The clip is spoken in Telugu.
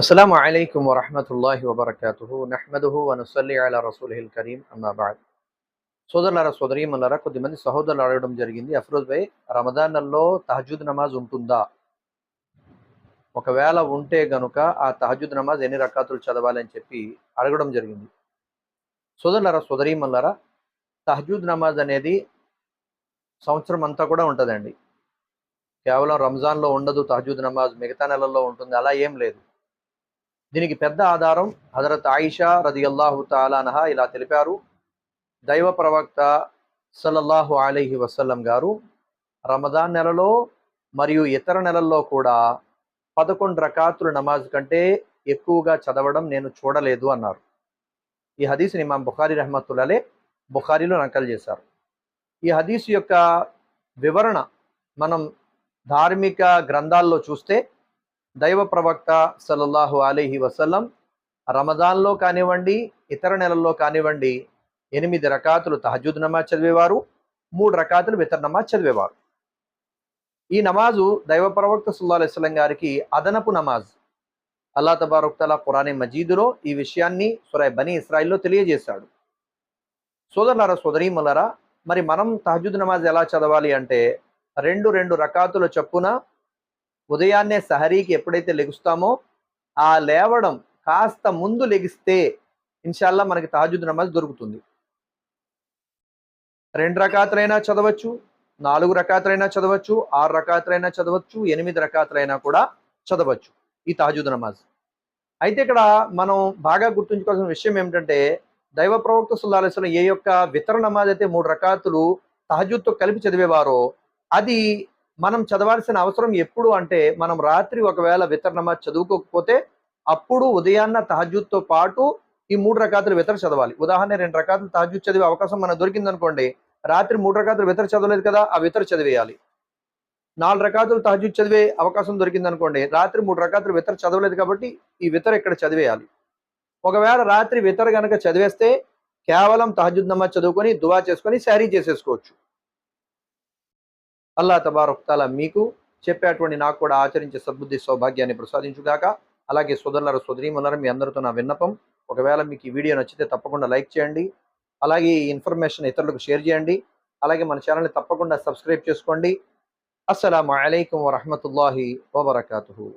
అస్సలం అయికం వరహమతుల్లాహి వబర్కాతు నెహ్మదుహు వనుసల్లి అలా రసూల్హిల్ కరీం అన్నాబాద్ సోదరులారా సోదరీమన్నారా కొద్దిమంది సహోదరులు అడగడం జరిగింది. అఫ్రోజ్ భై రమదానల్లో తహజుద్ నమాజ్ ఉంటుందా? ఒకవేళ ఉంటే గనుక ఆ తహజుద్ నమాజ్ ఎన్ని రకాతులు చదవాలని చెప్పి అడగడం జరిగింది. సోదరులారా సోదరీమన్నారా తహజుద్ నమాజ్ అనేది సంవత్సరం అంతా కూడా ఉంటుందండి. కేవలం రంజాన్లో ఉండదు తహజుద్ నమాజ్ మిగతా నెలల్లో ఉంటుంది. అలా ఏం లేదు. దీనికి పెద్ద ఆధారం హజరత్ ఆయిషా రదియల్లాహు తాలానహా ఇలా తెలిపారు. దైవ ప్రవక్త సల్లల్లాహు అలీహి వసల్లం గారు రమదాన్ నెలలో మరియు ఇతర నెలల్లో కూడా పదకొండు రకాతుల నమాజ్ కంటే ఎక్కువగా చదవడం నేను చూడలేదు అన్నారు. ఈ హదీస్ని ఇమాం బుఖారీ రహమతుల్లలే బుఖారీలో నకలు చేశారు. ఈ హదీస్ యొక్క వివరణ మనం ధార్మిక గ్రంథాల్లో చూస్తే దైవ ప్రవక్త సల్లల్లాహు అలీహి వసల్లం రమదాన్లో కానివ్వండి ఇతర నెలల్లో కానివ్వండి ఎనిమిది రకాతులు తహజుద్ నమాజ్ చదివేవారు మూడు రకాతులు వితర్ నమాజ్ చదివేవారు. ఈ నమాజు దైవ ప్రవక్త సుల్లా అలైస్లం గారికి అదనపు నమాజ్. అల్లా తబారుక్తలా పురాణి మజీదులో ఈ విషయాన్ని సురాయ్ బనీ ఇస్రాయిల్లో తెలియజేశాడు. సోదరులారా సోదరీమలరా మరి మనం తహజుద్ నమాజ్ ఎలా చదవాలి అంటే రెండు రెండు రకాతుల చొప్పున ఉదయాన్నే సహరీకి ఎప్పుడైతే లెగుస్తామో ఆ లేవడం కాస్త ముందు లెగిస్తే ఇన్షాల్లా మనకి తాజుద్ నమాజ్ దొరుకుతుంది. రెండు రకాతులైనా చదవచ్చు నాలుగు రకాతులైనా చదవచ్చు ఆరు రకాతులైనా చదవచ్చు ఎనిమిది రకాతులైనా కూడా చదవచ్చు ఈ తాజుద్ నమాజ్. అయితే ఇక్కడ మనం బాగా గుర్తుంచుకోవాల్సిన విషయం ఏమిటంటే దైవ ప్రవక్త సుల్లాహం ఏ యొక్క వితర నమాజ్ అయితే మూడు రకాతులు తహజుద్తో కలిపి చదివేవారో అది మనం చదవాల్సిన అవసరం ఎప్పుడు అంటే మనం రాత్రి ఒకవేళ వితర్ చదువుకోకపోతే అప్పుడు ఉదయాన్న తహజుద్తో పాటు ఈ మూడు రకాతులు వితర చదవాలి. ఉదాహరణ రెండు రకాతులు తహజుద్ చదివే అవకాశం మనకు దొరికిందనుకోండి రాత్రి మూడు రకాతులు వితర చదవలేదు కదా ఆ వితర చదివేయాలి. నాలుగు రకాతులు తహజుద్ చదివే అవకాశం దొరికింది అనుకోండి రాత్రి మూడు రకాతులు వితర చదవలేదు కాబట్టి ఈ వితర ఇక్కడ చదివేయాలి. ఒకవేళ రాత్రి వితర కనుక చదివేస్తే కేవలం తహజుద్ నమాజ్ చదువుకొని దువా చేసుకొని శారీ చేసేసుకోవచ్చు. అల్లా తబారొక్తాల మీకు చెప్పేటువంటి నాకు కూడా ఆచరించే సద్బుద్ధి సౌభాగ్యాన్ని ప్రసాదించుగాక. అలాగే సోదరుల సోదరీమన్నారు మీ అందరితో నా విన్నపం. ఒకవేళ మీకు ఈ వీడియో నచ్చితే తప్పకుండా లైక్ చేయండి. అలాగే ఈ ఇన్ఫర్మేషన్ ఇతరులకు షేర్ చేయండి. అలాగే మన ఛానల్ని తప్పకుండా సబ్స్క్రైబ్ చేసుకోండి. అస్సలం అయికం వరహమతుల్లాహి వబర్కూ